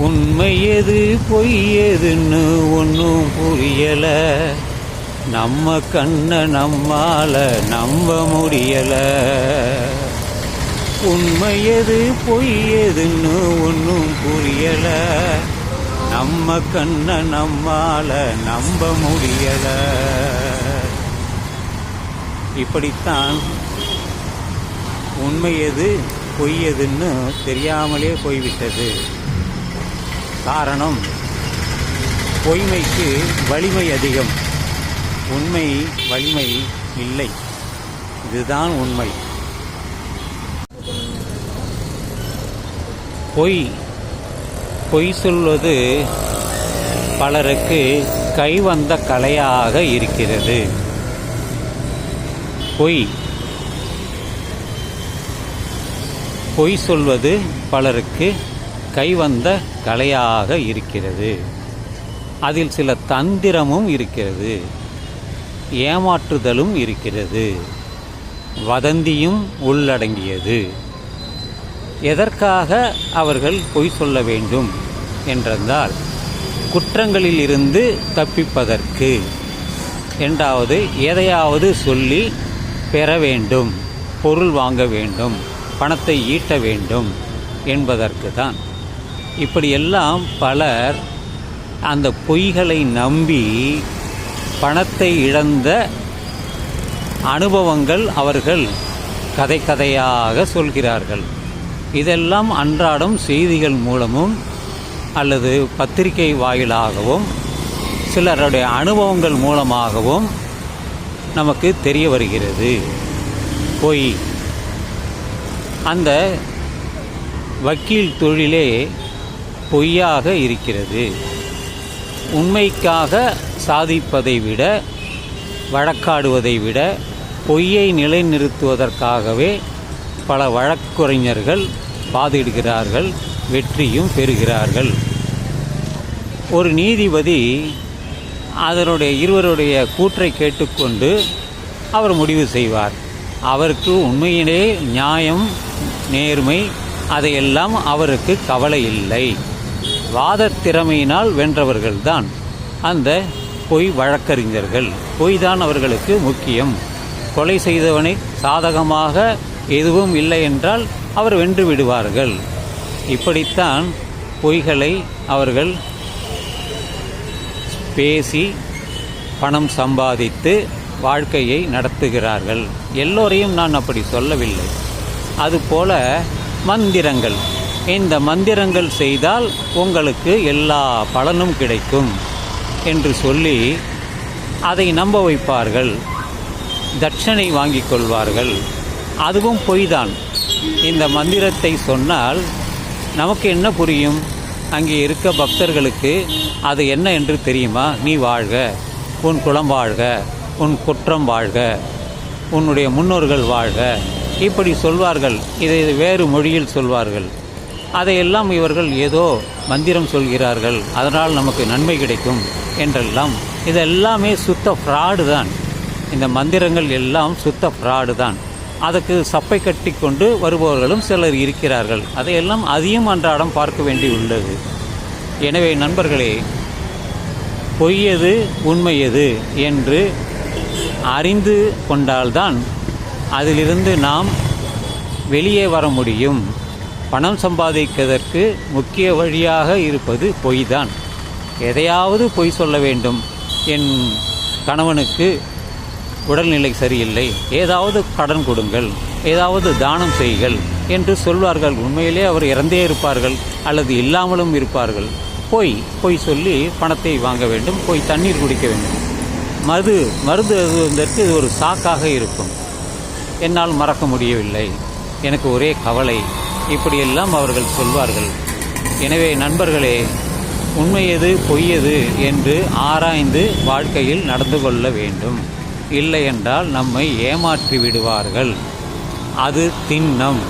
உண்மை எது பொய் எதுன்னு ஒன்றும் புரியல. நம்ம கண்ணை நம்மால நம்ப முடியல. உண்மை எது பொய் எதுன்னு ஒன்றும் புரியல. நம்ம கண்ணை நம்மால நம்ப முடியல. இப்படித்தான் உண்மை எது பொய் எதுன்னு தெரியாமலே போய்விட்டது. காரணம். பொய்மைக்கு வலிமை அதிகம். உண்மை வலிமை இல்லை. இதுதான் உண்மை. பொய். பொய் சொல்வது பலருக்கு கைவந்த கலையாக இருக்கிறது. பொய். பொய் சொல்வது பலருக்கு கைவந்த கலையாக இருக்கிறது. அதில் சில தந்திரமும் இருக்கிறது. ஏமாற்றுதலும் இருக்கிறது. வதந்தியும் உள்ளடங்கியது. எதற்காக அவர்கள் பொய் சொல்ல வேண்டும் என்றால் குற்றங்களில் இருந்து தப்பிப்பதற்கு. இரண்டாவது எதையாவது சொல்லி பெற வேண்டும் பொருள் வாங்க வேண்டும் பணத்தை ஈட்ட வேண்டும் என்பதற்கு தான் இப்படியெல்லாம் பலர் அந்த பொய்களை நம்பி பணத்தை இழந்த அனுபவங்கள் அவர்கள் கதை கதையாக சொல்கிறார்கள். இதெல்லாம் அன்றாடம் செய்திகள் மூலமும் அல்லது பத்திரிகை வாயிலாகவும் சிலருடைய அனுபவங்கள் மூலமாகவும் நமக்கு தெரிய வருகிறது. பொய் அந்த வக்கீல் தொழிலே பொய்யாக இருக்கிறது. உண்மைக்காக சாதிப்பதை விட வழக்காடுவதை விட பொய்யை நிலைநிறுத்துவதற்காகவே பல வழக்குரைஞர்கள் பாதிடுகிறார்கள் வெற்றியும் பெறுகிறார்கள். ஒரு நீதிபதி அதனுடைய இருவருடைய கூற்றை கேட்டுக்கொண்டு அவர் முடிவு செய்வார். அவருக்கு உண்மையிலே நியாயம் நேர்மை அதையெல்லாம் அவருக்கு கவலை இல்லை. வாதத் திறமையினால் வென்றவர்கள்தான் அந்த பொய் வழக்கறிஞர்கள். பொய் தான் அவர்களுக்கு முக்கியம். கொலை செய்தவனை சாதகமாக எதுவும் இல்லை என்றால் அவர் வென்று விடுவார்கள். இப்படித்தான் பொய்களை அவர்கள் பேசி பணம் சம்பாதித்து வாழ்க்கையை நடத்துகிறார்கள். எல்லோரையும் நான் அப்படி சொல்லவில்லை. அதுபோல மந்திரங்கள். இந்த மந்திரங்கள் செய்தால் உங்களுக்கு எல்லா பலனும் கிடைக்கும் என்று சொல்லி அதை நம்ப வைப்பார்கள். தட்சணை வாங்கிக் கொள்வார்கள். அதுவும் பொய்தான். இந்த மந்திரத்தை சொன்னால் நமக்கு என்ன புரியும்? அங்கே இருக்க பக்தர்களுக்கு அது என்ன என்று தெரியுமா? நீ வாழ்க. உன் குலம் வாழ்க. உன் குற்றம் வாழ்க. உன்னுடைய முன்னோர்கள் வாழ்க. இப்படி சொல்வார்கள். இதை வேறு மொழியில் சொல்வார்கள். அதையெல்லாம் இவர்கள் ஏதோ மந்திரம் சொல்கிறார்கள். அதனால் நமக்கு நன்மை கிடைக்கும் என்றெல்லாம். இதெல்லாமே சுத்த ஃப்ராடு தான். இந்த மந்திரங்கள் எல்லாம் சுத்த ஃப்ராடு தான். அதுக்கு சப்பை கட்டி கொண்டு வருபவர்களும் சிலர் இருக்கிறார்கள். அதையெல்லாம் அதையும் அன்றாடம் பார்க்க வேண்டி உள்ளது. எனவே நண்பர்களே பொய்யது உண்மையது என்று அறிந்து கொண்டால்தான் அதிலிருந்து நாம் வெளியே வர முடியும். பணம் சம்பாதிப்பதற்கு முக்கிய வழியாக இருப்பது பொய் தான் எதையாவது பொய் சொல்ல வேண்டும் என் கணவனுக்கு உடல்நிலை சரியில்லை. ஏதாவது கடன் கொடுங்கள் ஏதாவது தானம் செய்கள் என்று சொல்வார்கள். உண்மையிலே அவர் இறந்தே இருப்பார்கள் அல்லது இல்லாமலும் இருப்பார்கள். பொய் பொய் சொல்லி பணத்தை வாங்க வேண்டும் போய் தண்ணீர் குடிக்க வேண்டும். மது மருந்து அருந்துவதற்கு இது ஒரு சாக்காக இருக்கும். என்னால் மறக்க முடியவில்லை. எனக்கு ஒரே கவலை. இப்படியெல்லாம் அவர்கள் சொல்வார்கள். எனவே நண்பர்களே உண்மையது பொய்யது என்று ஆராய்ந்து வாழ்க்கையில் நடந்து கொள்ள வேண்டும். இல்லை என்றால் நம்மை ஏமாற்றி விடுவார்கள். அது திண்ணம்.